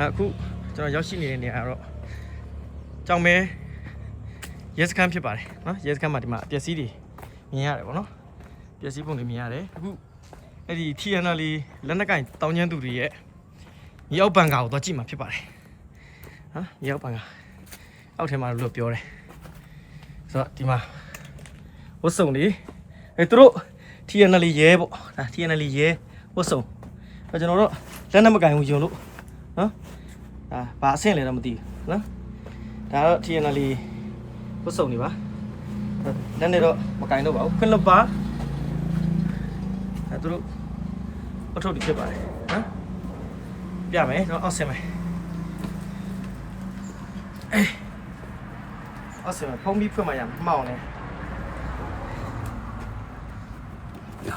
အခုကျွန်တော်ရောက်ရှိနေတဲ့နေရာကတော့ကြောင်မဲရဲစခန်းဖြစ်ပါတယ်နော်ရဲစခန်းမှာဒီမှာအပျက်စီးတွေမြင်ရတယ်ပေါ့နော်ပျက်စီးပုံတွေမြင်ရတယ်အခုအဲ့ဒီ TNL လေးလက်နက်ကင်တောင်းကျမ်းသူတွေရဲ့မြေအောက်ဘန်ကာကိုတော့ကြည့်မှာဖြစ်ပါတယ်နော်မြေအောက်ဘန်ကာအောက်ထဲမှာလို့ပြောတယ်ဆိုတော့ဒီမှာဝတ်စုံတွေအဲသူတို့ TNL ရဲပေါ့ဒါ TNL ရဲဝတ်စုံအဲကျွန်တော်တို့လက်နက်မကင်ဘူးယုံလို့ နော်ဒါဘာအဆင့်လဲတော့မသိဘူးနော်ဒါတော့ TNL ဝတ်စုံနေပါလက်နဲ့တော့မကင်တော့ပါဘူးခွန်းလပါအဲသူတို့အထုတ်တွေဖြစ်ပါတယ်နော်ပြမယ်တော့အောက်ဆင်မယ်အေးအောက်ဆင်မယ်ဖုံးပြီးဖွင့်မှရမှာမှောင်နေ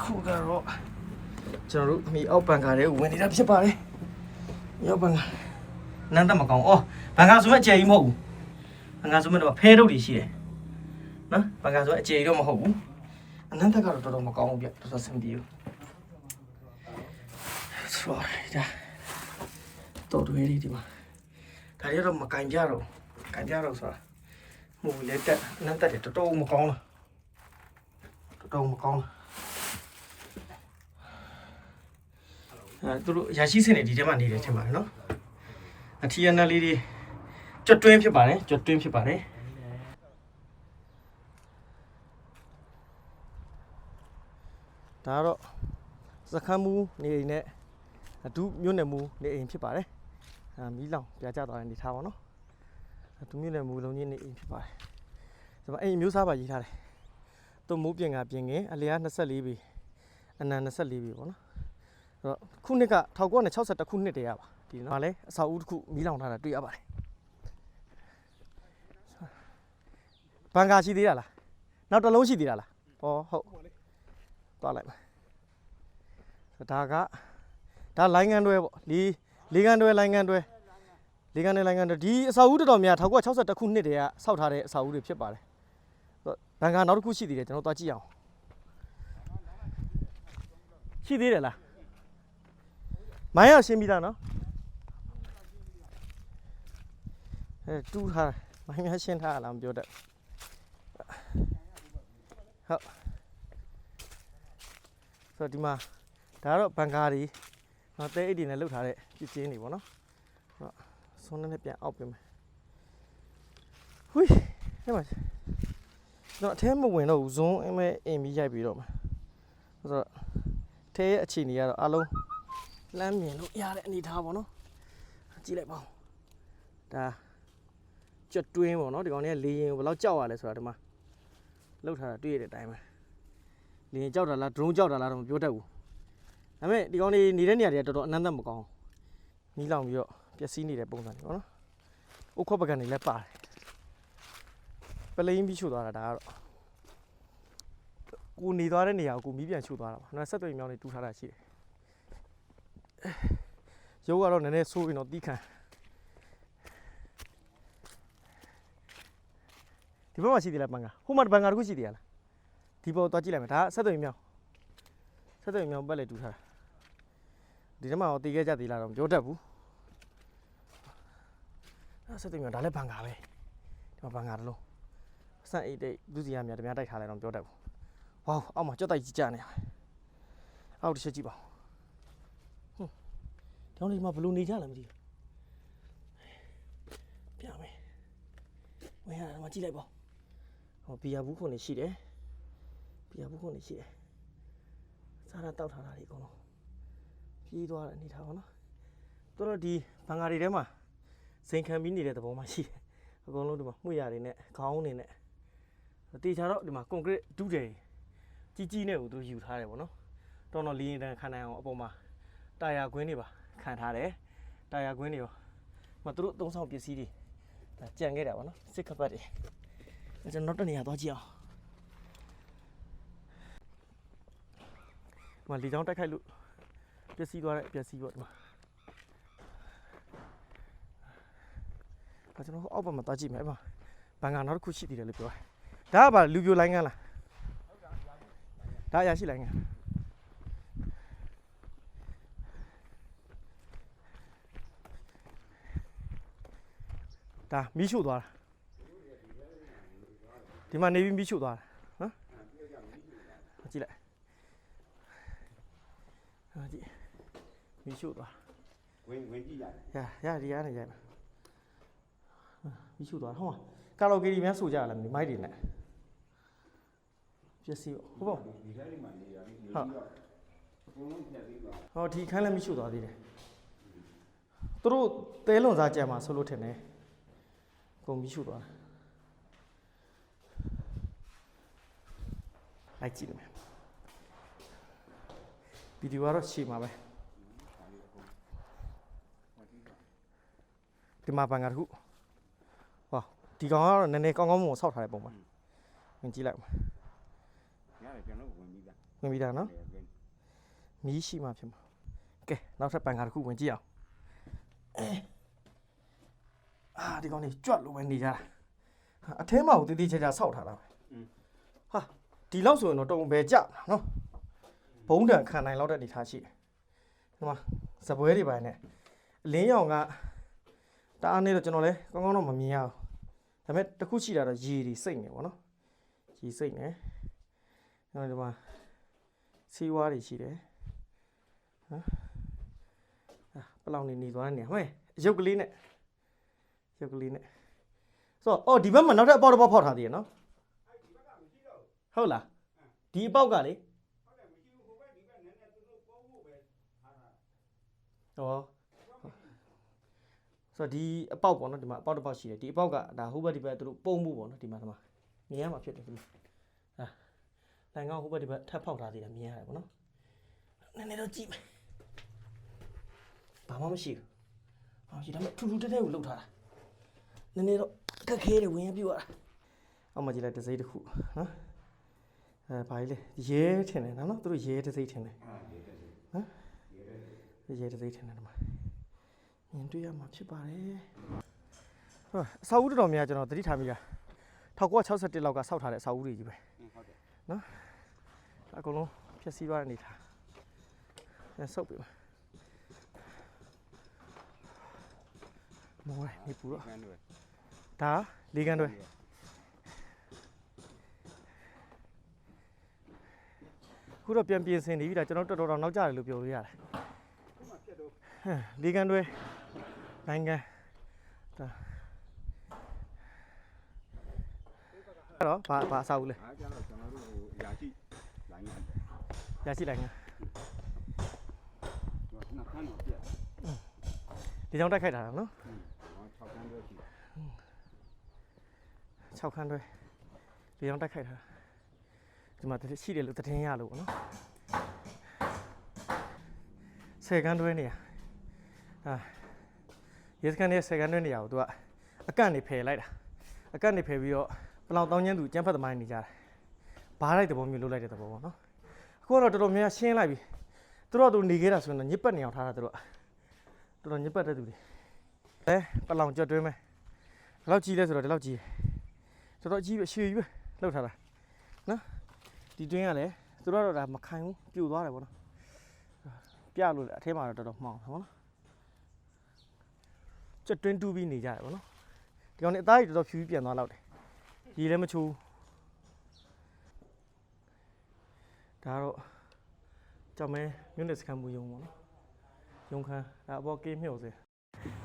ခုကတော့ကျွန်တော်တို့အမိအောက်ပန်ကားတွေဝင်နေတာဖြစ်ပါတယ် ရောက်ဘန်ကနန်းတမကောင်အော်ဘန်ကဆိုမဲ့အကျယ်ကြီးမဟုတ်ဘူးဘန်ကဆိုမဲ့တော့ဖဲထုတ်တွေရှိတယ်နော်ဘန်ကဆိုအကျယ်ကြီးတော့မဟုတ်ဘူးအနန္တကတော့တော်တော်မကောင်းဘူးဗျတော်တော်ဆင်ပြေဘူးဆိုတော့ဒါတော်တွေလေးဒီမှာဒါတွေတော့မကင်ကြတော့ကင်ကြတော့ဆိုတာမူလေတက်အနန္တတွေတော်တော်မကောင်းလားတော်တော်မကောင်းလား အဲသူတို့ရာရှိစင်တွေဒီထဲမှာနေတယ်ထင်ပါတယ်နော်အထီယန်နယ်လေးတွေကျွတ်တွင်းဖြစ်ပါတယ်ကျွတ်တွင်းဖြစ်ပါတယ်ဒါကတော့စခန်းမူနေအိမ်နဲ့အဒုမြို့နယ်မူနေအိမ်ဖြစ်ပါတယ်အာမီးလောင်ပြာကျသွားတဲ့အနေထားပါနော်အဒုမြို့နယ်မူလုံးကြီးနေအိမ်ဖြစ်ပါတယ်ဒီမှာအိမ်မျိုးစားပါရေးထားတယ်သူမိုးပြင်ကပြင်ငင်အလျား24ပေအနံ24ပေပေါ့နော်အဲ့ တော့ခုနှစ်က1962ခုနှစ်တည်းရပါဒီနော်။ဗာလဲအဆောက်အဦတစ်ခုမီးလောင်ထားတာတွေ့ရပါတယ်။ဘန်ကာရှိသေးတာလား။နောက်တစ်လုံးရှိသေးတာလား။ဟောဟုတ်။သွားလိုက်ပါ။ဒါကဒါလိုင်းငန်းတွဲပေါ့။လီလေးငန်းတွဲလိုင်းငန်းတွဲလေးငန်းတွဲလိုင်းငန်းတွဲဒီအဆောက်အဦတော်တော်များ1962ခုနှစ်တည်းကဆောက်ထားတဲ့အဆောက်အဦတွေဖြစ်ပါတယ်။အဲ့တော့ဘန်ကာနောက်တစ်ခုရှိသေးတယ်ကျွန်တော်သွားကြည့်အောင်။ရှိသေးတယ်လား။ မိုင်းရရှင်းပြီးသားနော်အဲတူးထားမိုင်းများရှင်းထားလားမပြောတတ်ဟုတ်ဆိုတော့ဒီမှာဒါကတော့ဘန်ကားတွေနော်တဲအိတ်တွေနဲ့လှုပ်ထားတဲ့ပြင်းတွေပေါ့နော်ဟုတ်ဆွန်းနဲ့ပြန်အောက်ပြင်မယ်ဟွိအဲ့မှာတော့အထဲမဝင်တော့ဘူးဇွန်းအမဲအင်ပြီးရိုက်ပြီးတော့မှာဆိုတော့ထဲရဲ့အခြေအနေကတော့အလုံး လမ်းမြင်လို့ရတဲ့အနေထားပေါ့နော်ကြည့်လိုက်ပါဦးဒါကျွတ်တွင်းပေါ့နော်ဒီကောင်လေးကလေရင်ကိုဘယ်လောက်ကြောက်ရလဲဆိုတာဒီမှာလောက်ထားတာတွေ့ရတဲ့အတိုင်းပဲလေရင်ကြောက်တာလား drone ကြောက်တာလားတော့မပြောတတ်ဘူးဒါပေမဲ့ဒီကောင်လေးနေတဲ့နေရာတွေကတော်တော်အနမ်းသက်မကောင်းမီးလောင်ပြီးတော့ပျက်စီးနေတဲ့ပုံစံတွေပေါ့နော်အုတ်ခွက်ပကံတွေလည်းပါတယ်ပလိန်ပြီးချို့သွားတာဒါကတော့ကိုနေသွားတဲ့နေရာကိုကိုမီးပြန်ချို့သွားတာပါနော်ဆက်သွယ်မြောင်းတွေတူးထားတာရှိတယ် ရုပ်ကတော့နည်းနည်းဆိုးရင်တော့တီးခံဒီဘက်မှာရှိသေးလားဘန်ကာဟိုမှာဘန်ကာတစ်ခုရှိသေးရလားဒီပေါ်သွားကြည့်လိုက်မယ်ဒါဆက်သွယ်မြောင်းဆက်သွယ်မြောင်းပတ်လေတူထားတာဒီထဲမှာတော့တီးခဲ့ကြသေးလားတော့မပြောတတ်ဘူးအဲဆက်သွယ်မြောင်းဒါလည်းဘန်ကာပဲဒီမှာဘန်ကာတစ်လုံးဆန့်အိတ်တိတ်ဒုစီရမြတ်တများတိုက်ထားလိုက်တော့မပြောတတ်ဘူးဝေါအောက်မှာကြောက်တိုက်ကြီးကြနေရအောက်တစ်ချက်ကြည့်ပါဦး ကျောင်းလေးမှာဘယ်လိုနေကြလဲမသိဘူးပြမယ်ဝင်ရတာမှာကြည့်လိုက်ပါဟောဘီယာဘူးခွန်နေရှိတယ်ဘီယာဘူးခွန်နေရှိတယ်စားတာတောက်ထားတာတွေအကုန်လုံးပြေးသွားတဲ့အနေထားပါနော်တော်တော်ဒီဘန်ကာတွေထဲမှာစိန်ခံပြီးနေတဲ့သဘောမှရှိတယ်အကုန်လုံးဒီမှာမှုရတွေနဲ့ခေါင်းတွေနဲ့တေချာတော့ဒီမှာကွန်ကရစ်ဒုတယ်ကြီးကြီးနဲ့ကိုသူယူထားတယ်ပေါ့နော်တော်တော်လီရင်တန်ခံနိုင်အောင်အပေါ်မှာတာယာကွင်းတွေပါ ခံထားတယ်တာယာကွင်းတွေရောမသူတို့သုံးဆောင်ပစ္စည်းတွေဒါကြံခဲ့တာဗောနော်စစ်ခပတ်တွေအဲကျွန်တော်နောက်တစ်နေရာသွားကြည့်အောင်ဒီမလီချောင်းတိုက်ခိုက်လို့ပျက်စီးသွားတဲ့ပျက်စီးပေါ့ဒီမှာအဲကျွန်တော်အောက်ဘက်မှာသွားကြည့်မယ်အဲ့မှာဘန်ကာနောက်တစ်ခုရှိသေးတယ်လို့ပြောတယ်ဒါကဘာလူပြိုလိုင်းကန်းလားဒါအရာရှိလိုင်းကန်း ဒါမီးရှို့သွားတာဒီမှာနေပြီးမီးရှို့သွားတာနော်ကြည့်လိုက်ဟာကြည့်မီးရှို့သွားဝင်ဝင်ကြည့်ရတယ်ရရဒီရနေရမှာမီးရှို့သွားတာဟုတ်မှာကာလိုကေဒီများဆိုကြရလားမသိမိုက်တွေနဲ့ပျက်စီးဟုတ်ပေါ့ဒီထဲလေးမှာနေရပြီဟုတ်အကုန်လုံးဖြတ်ပြီးသွားဟောဒီခန်းလည်းမရှိသွားသေးတယ်သူတို့တဲလွန်စားကြံမှာဆိုလို့ထင်တယ် ကုန်မရှိသွားတယ်လိုက်ကြည့်မယ်ဗီဒီယိုကတော့ရှေ့မှာပဲဒီမှာပန်ကတစ်ခုဟောဒီကောင်ကတော့နည်းနည်းကောင်းကောင်းမွန်မွန်ဆောက်ထားတဲ့ပုံမှာဝင်ကြည့်လိုက်ပါရတယ်ကျွန်တော်ဝင်ပြီးသားဝင်ပြီးသားနော်ဝင်မီးရှိမှဖြစ်မှာကဲနောက်ထပ်ပန်ကာတစ်ခုဝင်ကြည့်အောင် အဲအာဒီကောင်လေးကြွတ်လို့ပဲနေကြတာဟာအထဲမှာကိုတည်တည်ချာချာဆောက်ထားတာပဲဟာဒီလောက်ဆိုရင်တော့တုံပဲကြမှာနော်ဘုံတန်ခံနိုင်လောက်တဲ့အနေထားရှိတယ်ဒီမှာစပွဲတွေပိုင်းနဲ့အလင်းရောင်ကတအားနေတော့ကျွန်တော်လည်းကောင်းကောင်းတော့မမြင်ရဘူးဒါပေမဲ့တစ်ခုရှိတာတော့ရေတွေစိတ်နေပေါ့နော်ရေစိတ်နေနောက်ဒီမှာစီးဝါးတွေရှိတယ်အာပလောင်နေနေသွားတဲ့နေရာဟဲ့ရုပ်ကလေးနဲ့ ရုပ်ကလေးနဲ့ဆိုတော့အော်ဒီဘက်မှာနောက်ထပ်အပေါက်တစ်ပေါက်ဖောက်ထားသေးရနော်ဟုတ်လားဒီအပေါက်ကလေဟောဆိုတော့ဒီအပေါက်ပေါ့နော်ဒီမှာအပေါက်တစ်ပေါက်ရှိတယ်ဒီအပေါက်ကဒါဟိုဘက်ဒီဘက်သူတို့ပုံမှုပေါ့နော်ဒီမှာဒီမှာမြင်ရမှာဖြစ်တယ်ဒီမှာအာလိုင်ကောင်းဟိုဘက်ဒီဘက်ထပ်ဖောက်ထားသေးတယ်မြင်ရတယ်ပေါ့နော်နည်းနည်းတော့ကြည့်မယ်ဘာမှမရှိဘူး။အော်ဒီဒါမဲ့ထူထူတဲတဲကိုလှုပ်ထားတာ။ နည်းနည်းတော့အခက်ခဲတယ်ဝင်ရပြရတာ။အောက်မှာကြည့်လိုက်တစ်စိမ့်တစ်ခုနော်။အဲဘာကြီးလဲရဲထင်တယ်နော်။သူတို့ရဲတစ်စိမ့်ထင်တယ်အာဒီတက်စီ။ရဲတစ်စိမ့်ထင်တယ်ဒီမှာ။မြင်တွေ့ရမှာဖြစ်ပါတယ်။ဟောအစာအုပ်တော်တော်များကျွန်တော်သတိထားမိတာ1961လောက်ကစောက်ထားတဲ့အစာအုပ်တွေကြီးပဲဟုတ်တယ်။အကုန်လုံးဖြည့်ဆည်းသွားတဲ့အနေထား။အဲဆုပ်ပြီပါ။မောရနေပူတော့ကန်းတွေ ဒါလေးကန်တွေခုတော့ပြန်ပြင်ဆင်နေပြီဒါကျွန်တော်တော်တော်တော်နောက်ကျတယ်လို့ပြောလို့ရတယ်ဟမ်လေးကန်တွေနိုင်ငံဒါအဲ့တော့ဘာဘာအစားဘူးလဲအားကြတော့ကျွန်တော်တို့ဟိုရာရှိလိုင်းရရရှိလိုက်ငါနှစ်ခန်းတော့ပြတ်ဒီကြောင့်တိုက်ခိုက်ထားတာနော် ဟော6ခန်းတော့ရှိ 6ခန်းတွေဒီကြောင့်တိုက်ခိုက်ထားတာဒီမှာရှိတယ်လို့သတင်းရလို့ပေါ့နော်10ခန်းတွဲနေရအာရေစကန်ရဲ့10ခန်းတွဲနေရကိုသူကအကန့်နေဖယ်လိုက်တာအကန့်နေဖယ်ပြီးတော့ပလောင်တောင်းကျန်းသူကျန်းဖတ်သမိုင်းနေကြတယ်ဘားလိုက်တဲ့ပုံမျိုးလုပ်လိုက်တဲ့သဘောပေါ့နော်အခုကတော့တော်တော်များများရှင်းလိုက်ပြီသူတို့ကသူနေခဲ့တာဆိုရင်တော့ညစ်ပတ်နေအောင်ထားတာသူတို့ကတော်တော်ညစ်ပတ်တဲ့သူတွေအဲပလောင်ကြွတ်တွင်းမယ်ဘယ်လောက်ကြီးလဲဆိုတော့ဒီလောက်ကြီးတယ် တော်တော်အကြီးပဲရှည်ကြီးပဲလောက်ထားတာနော်ဒီတွင်းကလည်းသူတို့ကတော့ဒါမခိုင်ဘူးပြိုသွားတယ်ဗောနော်ပြလို့လည်းအထဲမှာတော့တော်တော်မှောင်တယ်ဗောနော်ကျက်တွင်းတူးပြီးနေကြတယ်ဗောနော်ဒီကောင်នេះအသားကြီးတော်တော်ဖြူပြီးပြန်သွားလောက်တယ်ရေလည်းမချိုးဒါတော့ကြောင်မဲမြို့နယ်စခန်းမူယုံဗောနော်ယုံခန်းဒါအပေါ်ကေးမြှုပ်စေ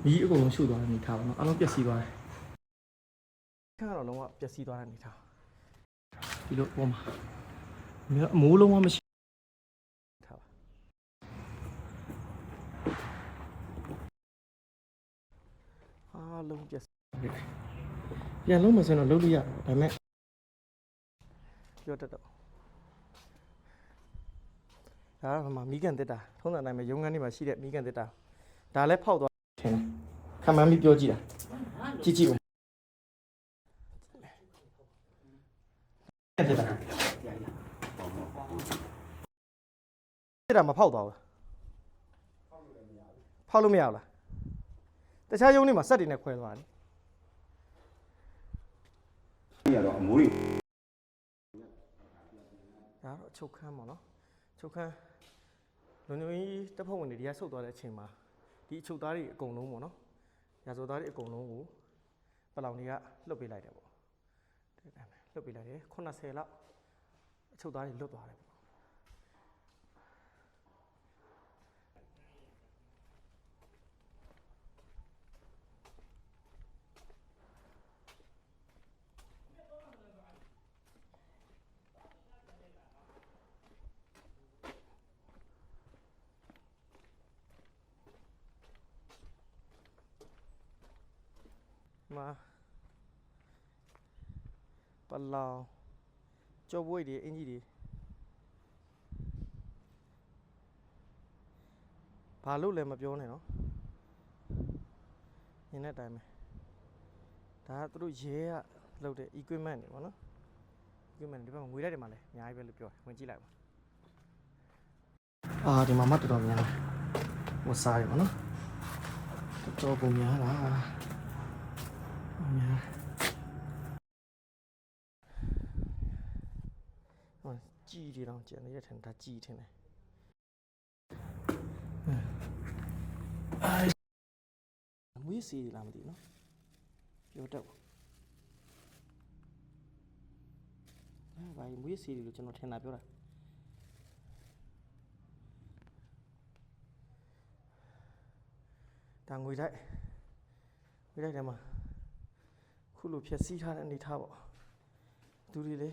မီးအကုန်လုံးရှုသွားတယ်နေထားဗောနော်အလုံးပျက်စီးသွားတယ် ခန့်ကတော့လုံးဝပျက်စီးသွားတဲ့အနေထားဒီလိုပုံမှာမြေအမိုးလုံးဝမရှိထားပါအားလုံးပျက်စီးတယ်ပြန်လုံးမစင်တော့လုံးလို့ရတယ်ဒါပေမဲ့ပြောတတ်တော့ဒါကမှမီးကန်တက်တာထုံးစံတိုင်းပဲရုံငန်းတွေမှာရှိတဲ့မီးကန်တက်တာဒါလည်းဖောက်သွားထင်တယ်ခံမှန်းပြီးပြောကြည့်တာကြည့်ကြည့် မယ်တက်တာတက်တာမဖောက်သွားဘူးလားဖောက်လို့မရဘူးလားတခြားယုံတွေမှာစက်တွေနဲ့ခွဲသွားတယ်ဒီကတော့အမိုးတွေဒါကတော့အချုပ်ခန်းပေါ့နော်အချုပ်ခန်းလုံလုံကြီးတပ်ဖွဲ့ဝင်တွေဒီကဆုတ်သွားတဲ့အချိန်မှာဒီအချုပ်သားတွေအကုန်လုံးပေါ့နော်ရာဇဝတ်သားတွေအကုန်လုံးကိုပလောင်တွေကလွတ်ပေးလိုက်တယ်ပေါ့ဒီတိုင်းပဲ လွတ်ပေးလိုက်တယ်80လောက်အချုပ်သားတွေလွတ်သွားတယ်ပေါ့မှာပ လောင်ကြောပွေးတွေအင်ကြီးတွေဘာလို့လဲမပြောနဲ့နော်ညနေတိုင်းပဲဒါကသူတို့ရဲကလုပ်တဲ့ equipment တွေပေါ့နော် equipment ဒီဘက်မှာငွေလိုက်တယ်မှာလဲအများကြီးပဲလို့ပြောတယ်ဝင်ကြည့်လိုက်ပါအာဒီမှာမတ်တော်တော်များတယ်ဝတ်စားရပါနော်တော်တော်ပုံများလားများဟို ကြီးတွေတော့ကျန်နေတဲ့ထင်ဒါကြီးထင်တယ်အဲမွေးစီလားမသိဘူးနော်ပြောတတ်ဘူးအဲဘာကြီးမွေးစီလို့ကျွန်တော်ထင်တာပြောတာဒါငွေတိုက်ငွေတိုက်ထဲမှာခုလိုဖြက်စီးထားတဲ့အနေထားပေါ့သူတွေလေ